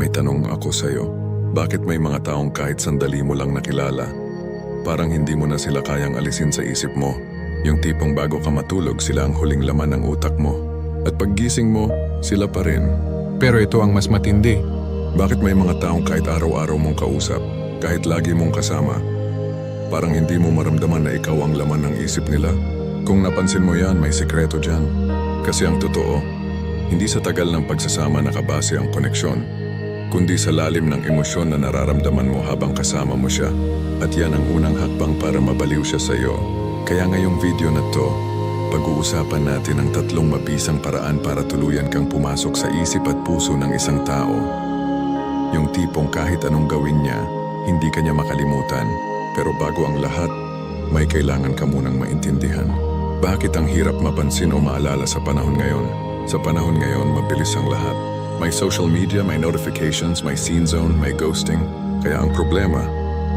May tanong ako sa'yo. Bakit may mga taong kahit sandali mo lang nakilala, parang hindi mo na sila kayang alisin sa isip mo? Yung tipong bago ka matulog, sila ang huling laman ng utak mo. At paggising mo, sila pa rin. Pero ito ang mas matindi. Bakit may mga taong kahit araw-araw mong kausap, kahit lagi mong kasama, parang hindi mo maramdaman na ikaw ang laman ng isip nila? Kung napansin mo yan, may sikreto dyan. Kasi ang totoo, hindi sa tagal ng pagsasama nakabase ang koneksyon, kundi sa lalim ng emosyon na nararamdaman mo habang kasama mo siya. At yan ang unang hakbang para mabaliw siya sa iyo. Kaya ngayong video na to, pag-uusapan natin ang tatlong mabisang paraan para tuluyan kang pumasok sa isip at puso ng isang tao. Yung tipong kahit anong gawin niya, hindi ka niya makalimutan. Pero bago ang lahat, may kailangan ka munang maintindihan. Bakit ang hirap mapansin o maalala sa panahon ngayon? Sa panahon ngayon, mabilis ang lahat. May social media, may notifications, may scene zone, may ghosting. Kaya ang problema,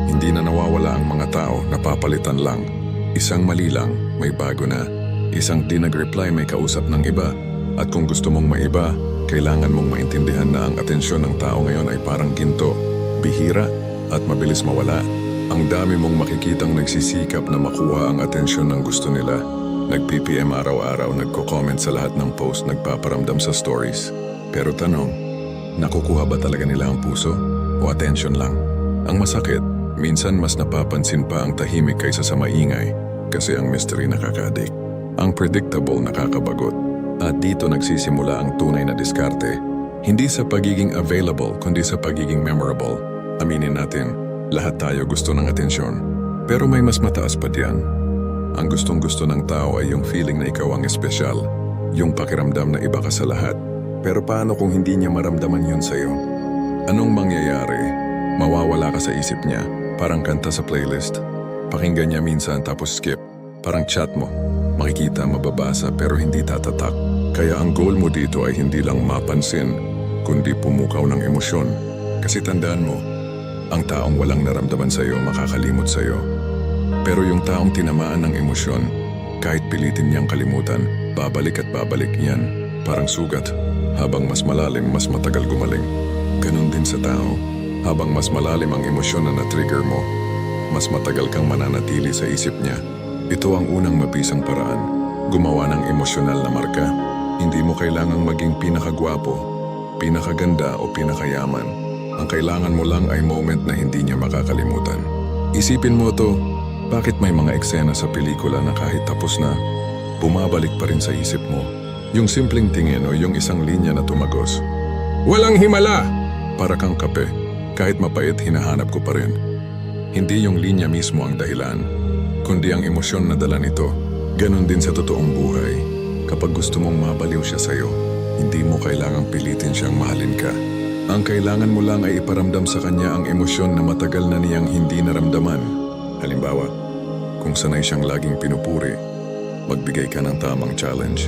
hindi na nawawala ang mga tao, napapalitan lang. Isang mali lang, may bago na. Isang di nag-reply, may kausap ng iba. At kung gusto mong maiba, kailangan mong maintindihan na ang atensyon ng tao ngayon ay parang ginto, bihira at mabilis mawala. Ang dami mong makikitang nagsisikap na makuha ang atensyon ng gusto nila. Nag-PPM araw-araw, nagko-comment sa lahat ng post, nagpaparamdam sa stories. Pero tanong, nakukuha ba talaga nila ang puso o attention lang? Ang masakit, minsan mas napapansin pa ang tahimik kaysa sa maingay kasi ang mystery nakakadik. Ang predictable nakakabagot. At dito nagsisimula ang tunay na diskarte. Hindi sa pagiging available, kundi sa pagiging memorable. Aminin natin, lahat tayo gusto ng atensyon. Pero may mas mataas pa diyan. Ang gustong gusto ng tao ay yung feeling na ikaw ang espesyal. Yung pakiramdam na iba ka sa lahat. Pero paano kung hindi niya maramdaman yun sa'yo? Anong mangyayari? Mawawala ka sa isip niya, parang kanta sa playlist. Pakinggan niya minsan tapos skip. Parang chat mo. Makikita, mababasa pero hindi tatatak. Kaya ang goal mo dito ay hindi lang mapansin, kundi pumukaw ng emosyon. Kasi tandaan mo, ang taong walang naramdaman sa'yo makakalimot sa'yo. Pero yung taong tinamaan ng emosyon, kahit pilitin niyang kalimutan, babalik at babalik yan. Parang sugat. Habang mas malalim, mas matagal gumaling. Ganon din sa tao. Habang mas malalim ang emosyon na na-trigger mo, mas matagal kang mananatili sa isip niya. Ito ang unang mabisang paraan. Gumawa ng emosyonal na marka. Hindi mo kailangang maging pinakagwapo, pinakaganda o pinakayaman. Ang kailangan mo lang ay moment na hindi niya makakalimutan. Isipin mo to, bakit may mga eksena sa pelikula na kahit tapos na, bumabalik pa rin sa isip mo? Yung simpleng tingin o yung isang linya na tumagos. Walang himala! Para kang kape, kahit mapait hinahanap ko pa rin. Hindi yung linya mismo ang dahilan, kundi ang emosyon na dala nito. Ganon din sa totoong buhay. Kapag gusto mong mabaliw siya sa'yo, hindi mo kailangang pilitin siyang mahalin ka. Ang kailangan mo lang ay iparamdam sa kanya ang emosyon na matagal na niyang hindi naramdaman. Halimbawa, kung sanay siyang laging pinupuri, magbigay ka ng tamang challenge.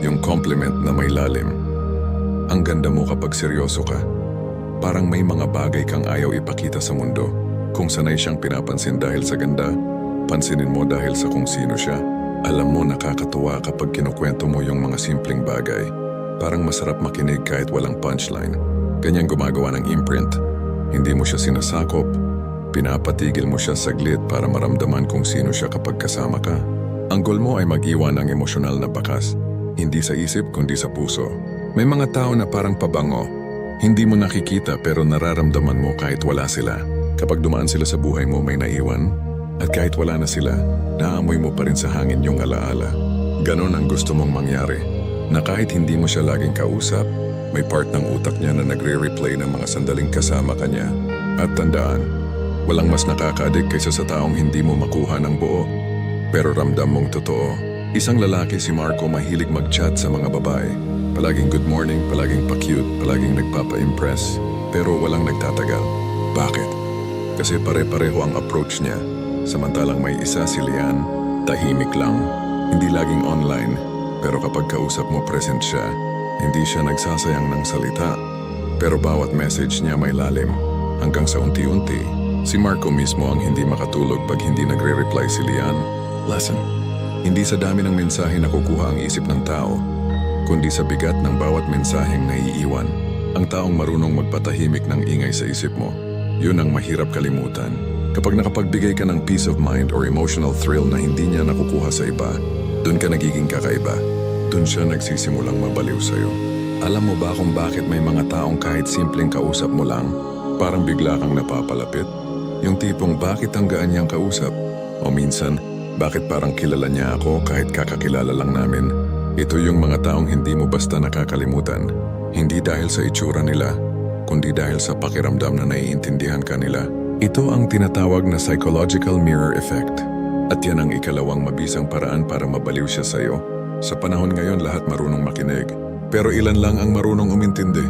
Yung compliment na may lalim. Ang ganda mo kapag seryoso ka. Parang may mga bagay kang ayaw ipakita sa mundo. Kung sanay siyang pinapansin dahil sa ganda, pansinin mo dahil sa kung sino siya. Alam mo nakakatuwa kapag kinukwento mo yung mga simpleng bagay. Parang masarap makinig kahit walang punchline. Ganyan gumagawa ng imprint. Hindi mo siya sinasakop. Pinapatigil mo siya saglit para maramdaman kung sino siya kapag kasama ka. Ang goal mo ay mag-iwan ng emosyonal na bakas. Hindi sa isip kundi sa puso. May mga tao na parang pabango. Hindi mo nakikita pero nararamdaman mo kahit wala sila. Kapag dumaan sila sa buhay mo may naiwan. At kahit wala na sila, naamoy mo pa rin sa hangin yung alaala. Ganon ang gusto mong mangyari. Na kahit hindi mo siya laging kausap, may part ng utak niya na nagre-replay ng mga sandaling kasama kanya. At tandaan, walang mas nakakaadik kaysa sa taong hindi mo makuha ng buo. Pero ramdam mong totoo. Isang lalaki si Marco mahilig mag-chat sa mga babae. Palaging good morning, palaging pa-cute, palaging nagpapa-impress. Pero walang nagtatagal. Bakit? Kasi pare-pareho ang approach niya. Samantalang may isa si Lian, tahimik lang. Hindi laging online, pero kapag kausap mo present siya, hindi siya nagsasayang ng salita. Pero bawat message niya may lalim. Hanggang sa unti-unti, si Marco mismo ang hindi makatulog pag hindi nagre-reply si Lian. Lesson. Hindi sa dami ng mensahe nakukuha ang isip ng tao, kundi sa bigat ng bawat mensaheng naiiwan. Ang taong marunong magpatahimik ng ingay sa isip mo, yun ang mahirap kalimutan. Kapag nakapagbigay ka ng peace of mind or emotional thrill na hindi niya nakukuha sa iba, dun ka nagiging kakaiba. Dun siya nagsisimulang mabaliw sa'yo. Alam mo ba kung bakit may mga taong kahit simpleng kausap mo lang, parang bigla kang napapalapit? Yung tipong bakit ang gaan niyang kausap? O minsan, bakit parang kilala niya ako kahit kakakilala lang namin? Ito yung mga taong hindi mo basta nakakalimutan. Hindi dahil sa itsura nila, kundi dahil sa pakiramdam na naiintindihan ka nila. Ito ang tinatawag na psychological mirror effect. At yan ang ikalawang mabisang paraan para mabaliw siya sa'yo. Sa panahon ngayon lahat marunong makinig. Pero ilan lang ang marunong umintindi.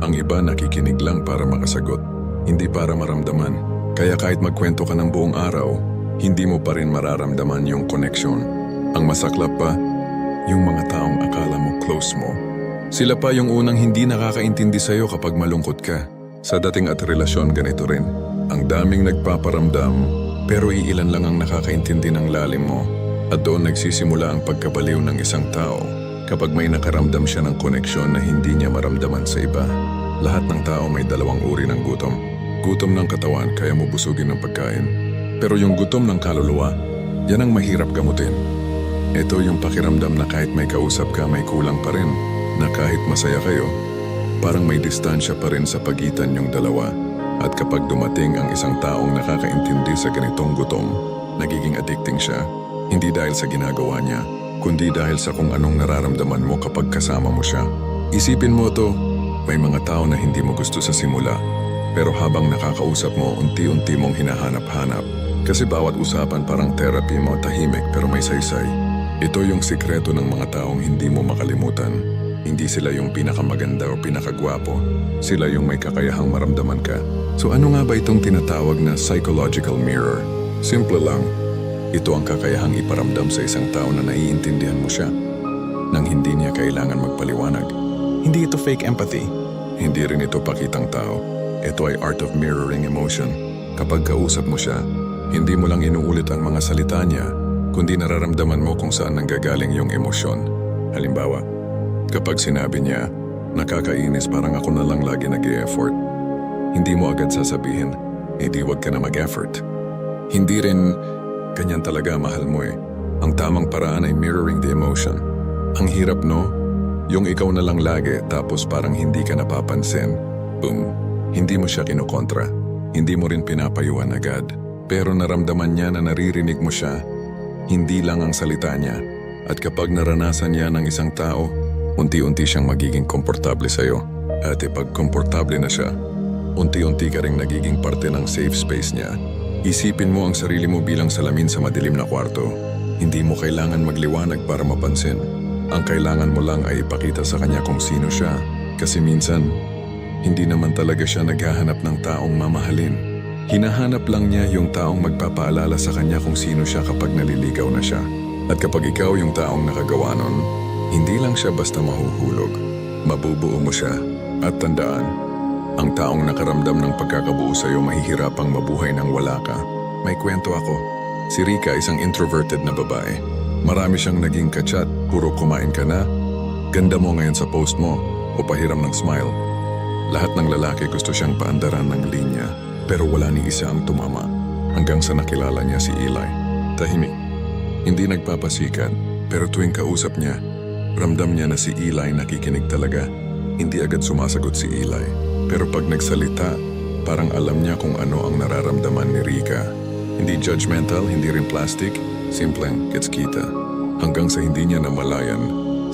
Ang iba nakikinig lang para makasagot, hindi para maramdaman. Kaya kahit magkwento ka ng buong araw, hindi mo pa rin mararamdaman yung connection. Ang masaklap pa, yung mga taong akala mo close mo. Sila pa yung unang hindi nakakaintindi sa'yo kapag malungkot ka. Sa dating at relasyon ganito rin. Ang daming nagpaparamdam, pero iilan lang ang nakakaintindi ng lalim mo. At doon nagsisimula ang pagkabaliw ng isang tao kapag may nakaramdam siya ng koneksyon na hindi niya maramdaman sa iba. Lahat ng tao may dalawang uri ng gutom. Gutom ng katawan kaya mo busugin ng pagkain. Pero yung gutom ng kaluluwa, yan ang mahirap gamutin. Ito yung pakiramdam na kahit may kausap ka may kulang pa rin, na kahit masaya kayo, parang may distansya pa rin sa pagitan yung dalawa. At kapag dumating ang isang taong nakakaintindi sa ganitong gutom, nagiging addicting siya, hindi dahil sa ginagawa niya, kundi dahil sa kung anong nararamdaman mo kapag kasama mo siya. Isipin mo to, may mga tao na hindi mo gusto sa simula, pero habang nakakausap mo, unti-unti mong hinahanap-hanap. Kasi bawat usapan parang therapy mo, tahimik pero may saysay. Ito yung sikreto ng mga taong hindi mo makalimutan. Hindi sila yung pinakamaganda o pinakagwapo. Sila yung may kakayahang maramdaman ka. So ano nga ba itong tinatawag na psychological mirror? Simple lang. Ito ang kakayahang iparamdam sa isang tao na naiintindihan mo siya. Nang hindi niya kailangan magpaliwanag. Hindi ito fake empathy. Hindi rin ito pakitang tao. Ito ay art of mirroring emotion. Kapag kausap mo siya, hindi mo lang inuulit ang mga salita niya, kundi nararamdaman mo kung saan nanggagaling yung emosyon. Halimbawa, kapag sinabi niya, nakakainis parang ako na lang lagi nag effort hindi mo agad sasabihin, hindi wag ka na mag-effort. Hindi rin, ganyan talaga mahal mo eh. Ang tamang paraan ay mirroring the emotion. Ang hirap no? Yung ikaw na lang lagi tapos parang hindi ka napapansin. Boom. Hindi mo siya kinukontra. Hindi mo rin pinapayuhan agad. Pero naramdaman niya na naririnig mo siya. Hindi lang ang salita niya. At kapag naranasan niya ng isang tao, unti-unti siyang magiging komportable sa'yo. At ipag komportable na siya, unti-unti ka ring nagiging parte ng safe space niya. Isipin mo ang sarili mo bilang salamin sa madilim na kwarto. Hindi mo kailangan magliwanag para mapansin. Ang kailangan mo lang ay ipakita sa kanya kung sino siya. Kasi minsan, hindi naman talaga siya naghahanap ng taong mamahalin. Hinahanap lang niya yung taong magpapaalala sa kanya kung sino siya kapag naliligaw na siya. At kapag ikaw yung taong nakagawa nun, hindi lang siya basta mahuhulog. Mabubuo mo siya. At tandaan, ang taong nakaramdam ng pagkakabuo sa'yo mahihirapang mabuhay nang wala ka. May kwento ako. Si Rika isang introverted na babae. Marami siyang naging kachat, puro kumain ka na. Ganda mo ngayon sa post mo o pahiram ng smile. Lahat ng lalaki gusto siyang paandaran ng linya pero wala ni isa ang tumama hanggang sa nakilala niya si Eli. Tahimik. Hindi nagpapasikat pero tuwing kausap niya, ramdam niya na si Eli nakikinig talaga. Hindi agad sumasagot si Eli. Pero pag nagsalita, parang alam niya kung ano ang nararamdaman ni Rika. Hindi judgmental, hindi rin plastic, simpleng gets kita. Hanggang sa hindi niya namalayan,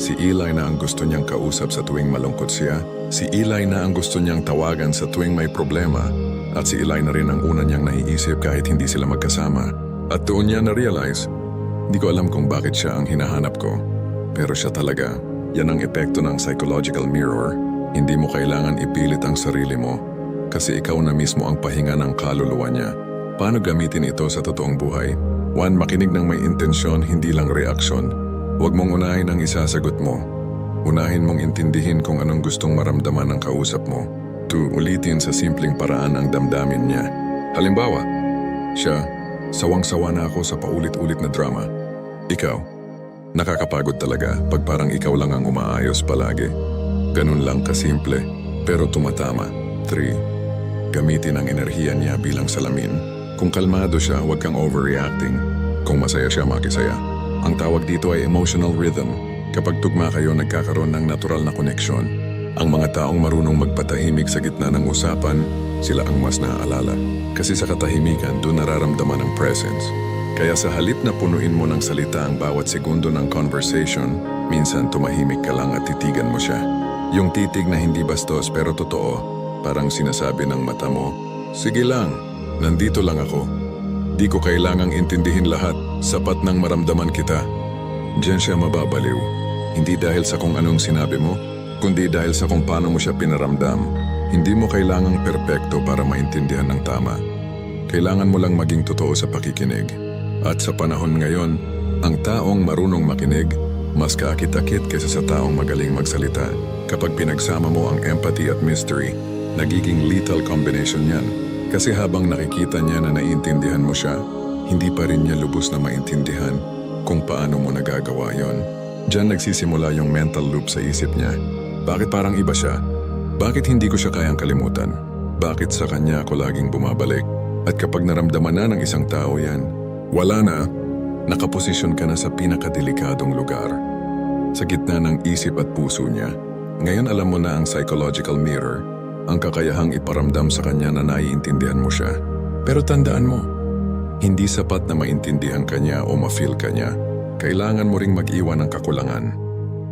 si Eli na ang gusto niyang kausap sa tuwing malungkot siya, si Eli na ang gusto niyang tawagan sa tuwing may problema, at si Eli na rin ang una niyang naiisip kahit hindi sila magkasama. At doon niya na-realize, hindi ko alam kung bakit siya ang hinahanap ko. Pero siya talaga, yan ang epekto ng psychological mirror. Hindi mo kailangan ipilit ang sarili mo kasi ikaw na mismo ang pahinga ng kaluluwa niya. Paano gamitin ito sa totoong buhay? One, makinig ng may intensyon, hindi lang reaksyon. Huwag mong unahin ang isasagot mo. Unahin mong intindihin kung anong gustong maramdaman ng kausap mo. Two, ulitin sa simpleng paraan ang damdamin niya. Halimbawa, siya, sawang-sawa na ako sa paulit-ulit na drama. Ikaw, nakakapagod talaga pag parang ikaw lang ang umaayos palagi. Ganun lang kasimple. Pero tumatama. 3. Gamitin ang enerhiya niya bilang salamin. Kung kalmado siya, huwag kang overreacting. Kung masaya siya, makisaya. Ang tawag dito ay emotional rhythm. Kapag tugma kayo, nagkakaroon ng natural na koneksyon. Ang mga taong marunong magpatahimik sa gitna ng usapan, sila ang mas naaalala. Kasi sa katahimikan, doon nararamdaman ang presence. Kaya sa halip na punuin mo ng salita ang bawat segundo ng conversation, minsan tumahimik ka lang at titigan mo siya. Yung titig na hindi bastos pero totoo, parang sinasabi ng mata mo, Sige lang, nandito lang ako. Di ko kailangang intindihin lahat, sapat nang maramdaman kita. Diyan siya mababaliw. Hindi dahil sa kung anong sinabi mo, kundi dahil sa kung paano mo siya pinaramdam. Hindi mo kailangang perpekto para maintindihan ng tama. Kailangan mo lang maging totoo sa pakikinig. At sa panahon ngayon, ang taong marunong makinig, mas kaakit-akit kaysa sa taong magaling magsalita. Kapag pinagsama mo ang empathy at mystery, nagiging lethal combination yan. Kasi habang nakikita niya na naiintindihan mo siya, hindi pa rin niya lubos na maintindihan kung paano mo nagagawa yon. Diyan nagsisimula yung mental loop sa isip niya. Bakit parang iba siya? Bakit hindi ko siya kayang kalimutan? Bakit sa kanya ako laging bumabalik? At kapag naramdaman na ng isang tao yan, wala na, nakaposisyon ka na sa pinakadelikadong lugar. Sa gitna ng isip at puso niya, ngayon alam mo na ang psychological mirror, ang kakayahang iparamdam sa kanya na naiintindihan mo siya. Pero tandaan mo, hindi sapat na maintindihan ka niya o ma-feel ka. Kailangan mo ring mag-iwan ng kakulangan.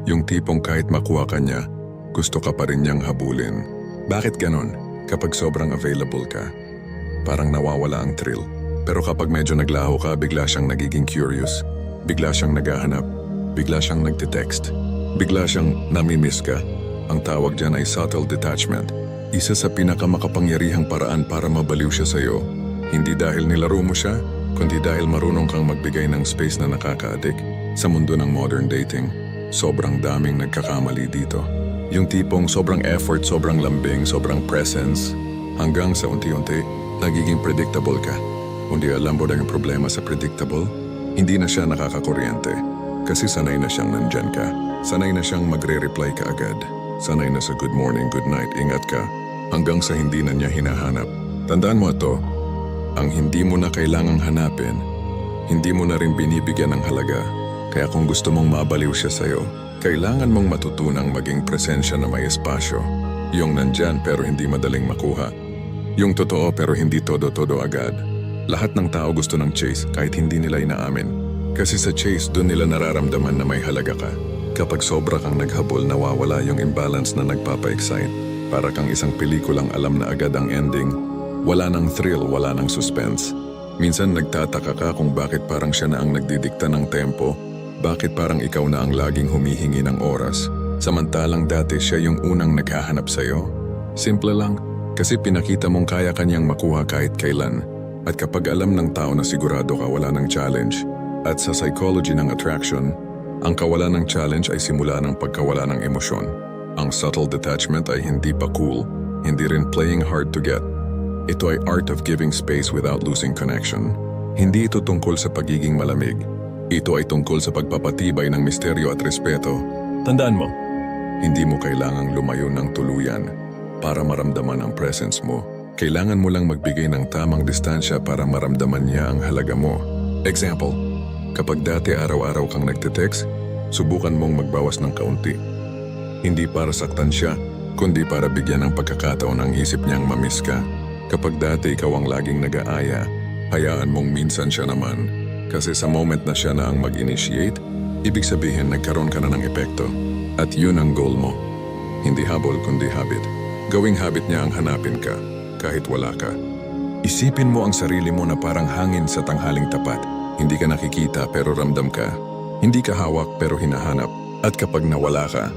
Yung tipong kahit makuha ka niya, gusto ka pa rin niyang habulin. Bakit ganon? Kapag sobrang available ka, parang nawawala ang thrill. Pero kapag medyo naglaho ka, bigla siyang nagiging curious. Bigla siyang naghahanap. Bigla siyang nagte-text. Bigla siyang namimiss ka. Ang tawag dyan ay subtle detachment. Isa sa pinakamakapangyarihang paraan para mabaliw siya sa'yo. Hindi dahil nilaro mo siya, kundi dahil marunong kang magbigay ng space na nakaka-addict. Sa mundo ng modern dating, sobrang daming nagkakamali dito. Yung tipong sobrang effort, sobrang lambing, sobrang presence, hanggang sa unti-unti, nagiging predictable ka. Kundi alam mo na yung problema sa predictable, hindi na siya nakakakuryente. Kasi sanay na siyang nandyan ka. Sanay na siyang magre-reply ka agad. Sanay na sa good morning, good night, ingat ka. Hanggang sa hindi na niya hinahanap. Tandaan mo ito, ang hindi mo na kailangang hanapin, hindi mo na rin binibigyan ng halaga. Kaya kung gusto mong mabaliw siya sa'yo, kailangan mong matutunang maging presensya na may espasyo. Yung nandyan pero hindi madaling makuha. Yung totoo pero hindi todo-todo agad. Lahat ng tao gusto ng chase kahit hindi nila inaamin. Kasi sa chase, doon nila nararamdaman na may halaga ka. Kapag sobra kang naghabol, nawawala yung imbalance na nagpapa-excite. Para kang isang pelikulang alam na agad ang ending. Wala nang thrill, wala nang suspense. Minsan nagtataka ka kung bakit parang siya na ang nagdidikta ng tempo. Bakit parang ikaw na ang laging humihingi ng oras. Samantalang dati siya yung unang naghahanap sa'yo. Simple lang, kasi pinakita mong kaya kanyang makuha kahit kailan. At kapag alam ng tao na sigurado ka wala ng challenge, at sa psychology ng attraction, ang kawalan ng challenge ay simula ng pagkawala ng emosyon. Ang subtle detachment ay hindi pa cool, hindi rin playing hard to get. Ito ay art of giving space without losing connection. Hindi ito tungkol sa pagiging malamig. Ito ay tungkol sa pagpapatibay ng misteryo at respeto. Tandaan mo, hindi mo kailangang lumayo ng tuluyan para maramdaman ang presence mo. Kailangan mo lang magbigay ng tamang distansya para maramdaman niya ang halaga mo. Example, kapag dati araw-araw kang nagte-text, subukan mong magbawas ng kaunti. Hindi para saktan siya, kundi para bigyan ng pagkakataon ang isip niyang mamiss ka. Kapag dati ikaw ang laging nag-aaya, hayaan mong minsan siya naman. Kasi sa moment na siya na ang mag-initiate, ibig sabihin nagkaroon ka na ng epekto. At yun ang goal mo. Hindi habol kundi habit. Gawing habit niya ang hanapin ka, kahit wala ka. Isipin mo ang sarili mo na parang hangin sa tanghaling tapat. Hindi ka nakikita pero ramdam ka. Hindi ka hawak pero hinahanap. At kapag nawala ka,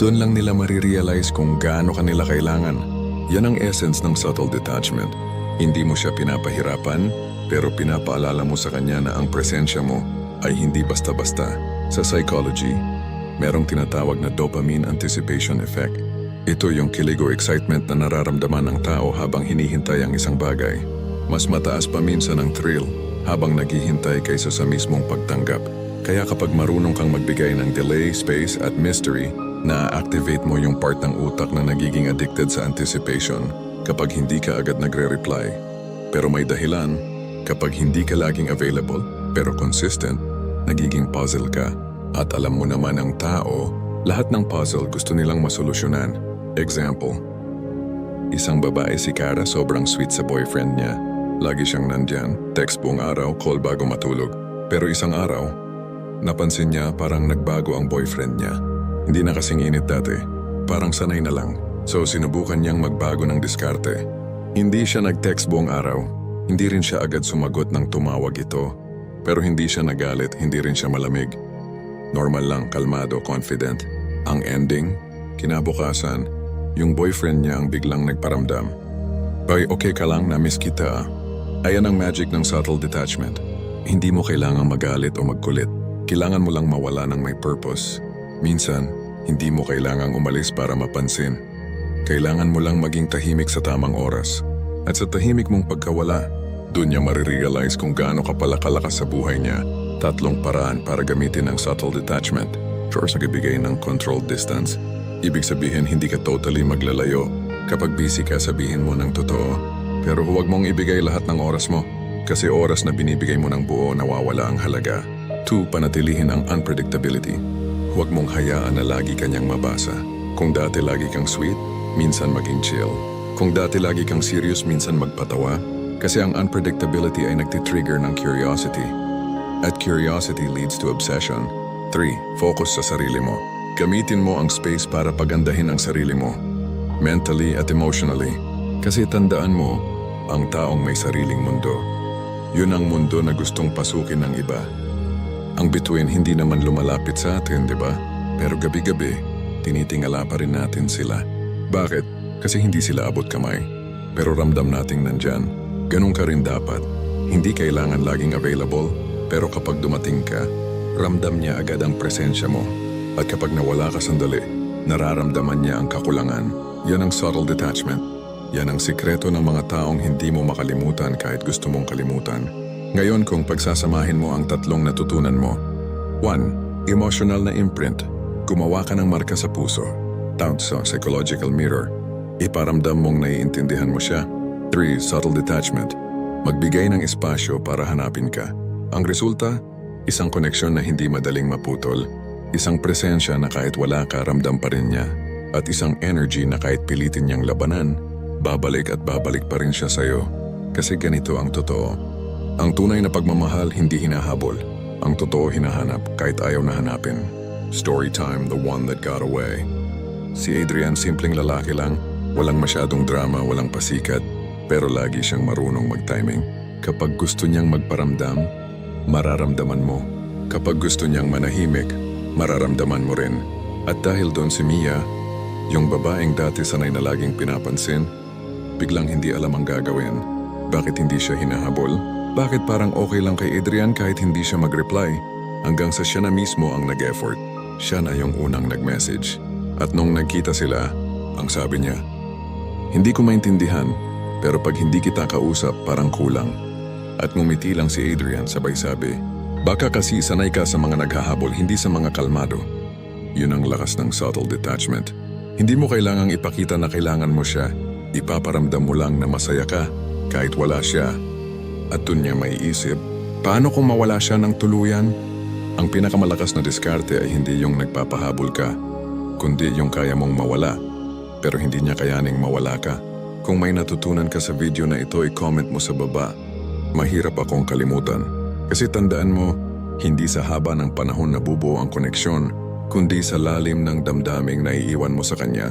doon lang nila marirealize kung gaano ka nila kailangan. Yan ang essence ng subtle detachment. Hindi mo siya pinapahirapan, pero pinapaalala mo sa kanya na ang presensya mo ay hindi basta-basta. Sa psychology, merong tinatawag na dopamine anticipation effect. Ito yung kilig o excitement na nararamdaman ng tao habang hinihintay ang isang bagay. Mas mataas pa minsan ang thrill habang naghihintay kaysa sa mismong pagtanggap. Kaya kapag marunong kang magbigay ng delay, space at mystery, Na-activate mo yung part ng utak na nagiging addicted sa anticipation kapag hindi ka agad nagre-reply. Pero may dahilan, kapag hindi ka laging available pero consistent, nagiging puzzle ka. At alam mo naman ang tao, lahat ng puzzle gusto nilang masolusyonan. Example, isang babae si Kara sobrang sweet sa boyfriend niya. Lagi siyang nandyan, text buong araw, call bago matulog. Pero isang araw, napansin niya parang nagbago ang boyfriend niya. Hindi na kasing init dati, parang sanay na lang. So sinubukan niyang magbago ng diskarte. Hindi siya nag-text buong araw. Hindi rin siya agad sumagot ng tumawag ito. Pero hindi siya nagalit, hindi rin siya malamig. Normal lang, kalmado, confident. Ang ending, kinabukasan, yung boyfriend niya ang biglang nagparamdam. Bay, okay ka lang na miss kita. ah." Ayan ang magic ng subtle detachment. Hindi mo kailangang magalit o magkulit. Kailangan mo lang mawala ng may purpose. Minsan, hindi mo kailangang umalis para mapansin. Kailangan mo lang maging tahimik sa tamang oras. At sa tahimik mong pagkawala, doon niya marirealize kung gaano ka pala kalakas sa buhay niya. Tatlong paraan para gamitin ang subtle detachment. First, nagbibigay ng controlled distance. Ibig sabihin, hindi ka totally maglalayo. Kapag busy ka, sabihin mo ng totoo. Pero huwag mong ibigay lahat ng oras mo. Kasi oras na binibigay mo ng buo, nawawala ang halaga. Two, panatilihin ang unpredictability. Huwag mong hayaan na lagi kanyang mabasa. Kung dati lagi kang sweet, minsan maging chill. Kung dati lagi kang serious, minsan magpatawa. Kasi ang unpredictability ay nagtitrigger ng curiosity. At curiosity leads to obsession. 3. Focus sa sarili mo. Gamitin mo ang space para pagandahin ang sarili mo. Mentally at emotionally. Kasi tandaan mo, ang taong may sariling mundo. Yun ang mundo na gustong pasukin ng iba. Ang bituin hindi naman lumalapit sa atin, di ba? Pero gabi-gabi, tinitingala pa rin natin sila. Bakit? Kasi hindi sila abot kamay. Pero ramdam nating nandyan. Ganun ka rin dapat. Hindi kailangan laging available, pero kapag dumating ka, ramdam niya agad ang presensya mo. At kapag nawala ka sandali, nararamdaman niya ang kakulangan. Yan ang subtle detachment. Yan ang sikreto ng mga taong hindi mo makalimutan kahit gusto mong kalimutan. Ngayon kung pagsasamahin mo ang tatlong natutunan mo. 1. Emotional na imprint. Gumawa ka ng marka sa puso. Tawag sa psychological mirror. Iparamdam mong naiintindihan mo siya. 3. Subtle detachment. Magbigay ng espasyo para hanapin ka. Ang resulta, isang koneksyon na hindi madaling maputol. Isang presensya na kahit wala ka, ramdam pa rin niya. At isang energy na kahit pilitin niyang labanan, babalik at babalik pa rin siya sa'yo. Kasi ganito ang totoo. Ang tunay na pagmamahal hindi hinahabol. Ang totoo hinahanap kahit ayaw na hanapin. Story time, the one that got away. Si Adrian simpleng lalaki lang, walang masyadong drama, walang pasikat, pero lagi siyang marunong mag-timing. Kapag gusto niyang magparamdam, mararamdaman mo. Kapag gusto niyang manahimik, mararamdaman mo rin. At dahil doon si Mia, yung babaeng dati sanay na laging pinapansin, biglang hindi alam ang gagawin. Bakit hindi siya hinahabol? Bakit parang okay lang kay Adrian kahit hindi siya mag-reply? Hanggang sa siya na mismo ang nag-effort. Siya na yung unang nag-message. At nung nagkita sila, ang sabi niya, Hindi ko maintindihan, pero pag hindi kita kausap, parang kulang. At ngumiti lang si Adrian sabay sabi, Baka kasi sanay ka sa mga naghahabol, hindi sa mga kalmado. Yun ang lakas ng subtle detachment. Hindi mo kailangang ipakita na kailangan mo siya. Ipaparamdam mo lang na masaya ka kahit wala siya. At dun niya maiisip, paano kung mawala siya ng tuluyan? Ang pinakamalakas na diskarte ay hindi yung nagpapahabol ka, kundi yung kaya mong mawala, pero hindi niya kayaning mawala ka. Kung may natutunan ka sa video na ito, i-comment mo sa baba. Mahirap akong kalimutan. Kasi tandaan mo, hindi sa haba ng panahon nabubuo ang koneksyon, kundi sa lalim ng damdaming naiiwan mo sa kanya.